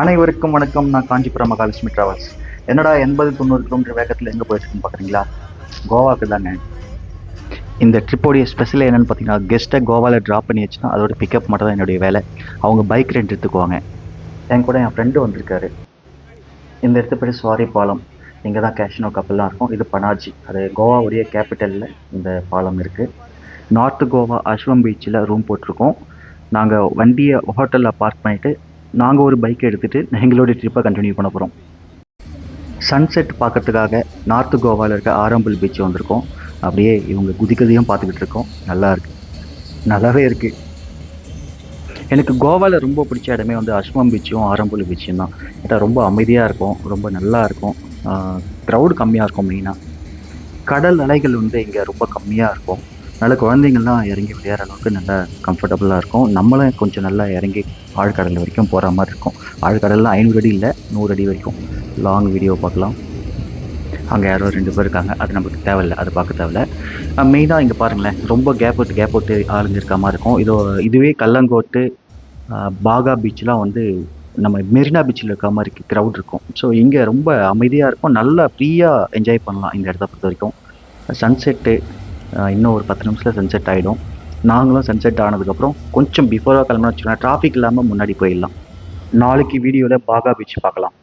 அனைவருக்கும் வணக்கம். நான் காஞ்சிபுரம் மகாலட்சுமி டிராவல்ஸ் என்னடா எண்பது தொண்ணூறு கிலோமீட்டர் வேகத்தில் எங்கே போயிருக்குன்னு பார்க்குறீங்களா கோவாக்கு தாங்க இந்த ட்ரிப்போடைய ஸ்பெஷல் என்னென்னு பார்த்தீங்கன்னா கெஸ்ட்டை கோவாவில் ட்ராப் பண்ணி வச்சுன்னா அதோட பிக்கப் மட்டும் தான் என்னுடைய வேலை. அவங்க பைக் ரெண்ட் எடுத்துக்குவாங்க. என் கூட என் ஃப்ரெண்டு வந்திருக்காரு. இந்த இடத்து பேர் சுவாரி பாலம் இங்கே தான் கேஷினோ கப்பல்லாம் இருக்கும். இது பனாஜி. அது கோவாவுடைய கேபிட்டலில் இந்த பாலம் இருக்குது நார்த்து கோவா அஸ்வம் பீச்சில் ரூம் போட்டிருக்கோம். நாங்கள் வண்டியை ஹோட்டலில் பார்க் பண்ணிவிட்டு நாங்கள் ஒரு பைக்கை எடுத்துகிட்டு எங்களுடைய ட்ரிப்பை கண்டினியூ பண்ண போகிறோம் சன்செட் பார்க்கறதுக்காக நார்த்து கோவாவில் இருக்க ஆரம்பல் பீச் வந்திருக்கோம். அப்படியே இவங்க குதிக்கதையும் பார்த்துக்கிட்டு இருக்கோம். நல்லா இருக்கு. நல்லாவே இருக்குது எனக்கு கோவாவில் ரொம்ப பிடிச்ச இடமே வந்து அஸ்வம் பீச்சும் ஆரம்புல் பீச்சும் தான். ஏன்னா ரொம்ப அமைதியாக இருக்கும். ரொம்ப நல்லா இருக்கும். க்ரௌடு கம்மியாக இருக்கும் மெயினாக கடல் அலைகள் வந்து இங்கே ரொம்ப கம்மியாக இருக்கும். அதனால் குழந்தைங்கள்லாம் இறங்கி விளையாடுற அளவுக்கு நல்லா கம்ஃபர்டபுளாக இருக்கும். நம்மளும் கொஞ்சம் நல்லா இறங்கி ஆழ்கடல் வரைக்கும் போகிற மாதிரி இருக்கும். ஆழ்கடலில் ஐநூறு அடி இல்லை நூறு அடி வரைக்கும். லாங் வீடியோ பார்க்கலாம். அங்கே யாரோ ரெண்டு பேர் இருக்காங்க. அது நமக்கு தேவையில்லை. அது பார்க்க தேவையில்ல. மெயினாக இங்கே பாருங்களேன். ரொம்ப கேப் விட்டு கேப் விட்டு ஆளுங்க இருக்க மாதிரி இருக்கும். இதோ இதுவே கல்லங்கோட்டு பாகா பீச்லாம் வந்து நம்ம மெரினா பீச்சில் இருக்க மாதிரி க்ரௌட் இருக்கும். ஸோ இங்கே ரொம்ப அமைதியாக இருக்கும். நல்லா ஃப்ரீயாக என்ஜாய் பண்ணலாம் இந்த இடத்த பொறுத்த வரைக்கும். சன்செட்டு இன்னும் ஒரு பத்து நிமிஷத்தில் சன்செட் ஆகிடும் நாங்களும் சன்செட் ஆனதுக்கப்புறம் கொஞ்சம் பிஃபோராக கிளம்புனா வச்சுக்கோங்க டிராஃபிக் இல்லாமல் முன்னாடி போயிடலாம். நாளைக்கு வீடியோவில் பாகா பீச் பார்க்கலாம்.